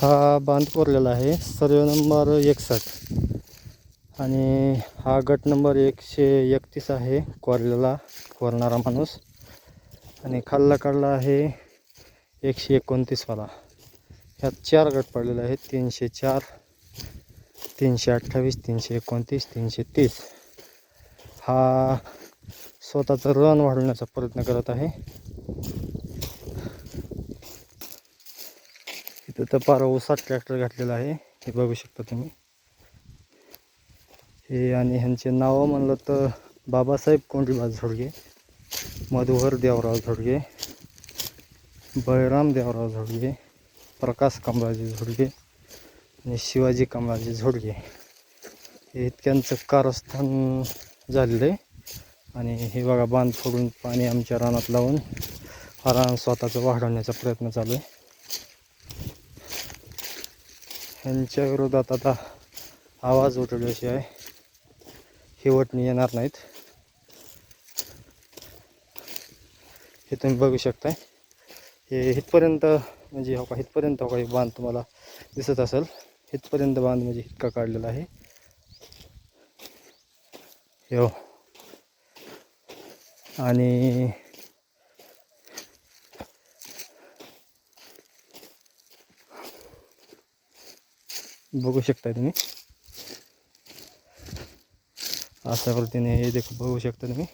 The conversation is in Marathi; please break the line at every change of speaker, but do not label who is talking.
हा बांध कोरलेला आहे. सर्वे नंबर एकसष्ट. आणि हा गट नंबर एकशे एकतीस आहे. कोरलेला कोरणारा माणूस. आणि खाल्ला काढला आहे एकशे एकोणतीसवाला ह्यात चार गट पडलेले आहेत. तीनशे चार तीनशे अठ्ठावीस तीनशे एकोणतीस तीनशे तीस. हा स्वतःचं रन वाढवण्याचा प्रयत्न करत आहे. तिथं तर पारा ऊसात ट्रॅक्टर घातलेला आहे. हे बघू शकता तुम्ही. हे आणि ह्यांचे नावं म्हणलं तर बाबासाहेब कोंडीबाज झोडगे मधुहर देवराव झोडगे बळराम देवराव झोडगे प्रकाश कमलाजी झोडगे आणि शिवाजी कमलाजी झोडगे. हे इतक्यांचं कारस्थान झालेलं आहे. आणि हे बघा बांध फोडून पाणी आमच्या रानात लावून हा रान स्वतःचं वाढवण्याचा प्रयत्न चालू आहे. ह्यांच्या विरोधात आता आवाज उठवल्याशिवाय हिवटणी येणार नाहीत. हे तुम्ही बघू शकताय. हे इथपर्यंत म्हणजे हो का इथपर्यंत हो का हे बांध तुम्हाला दिसत असेल. इथपर्यंत बांध म्हणजे इतका काढलेला आहे. हो आणि बघू शकता तुम्ही. अशा पद्धतीने हे देखील बघू शकता तुम्ही.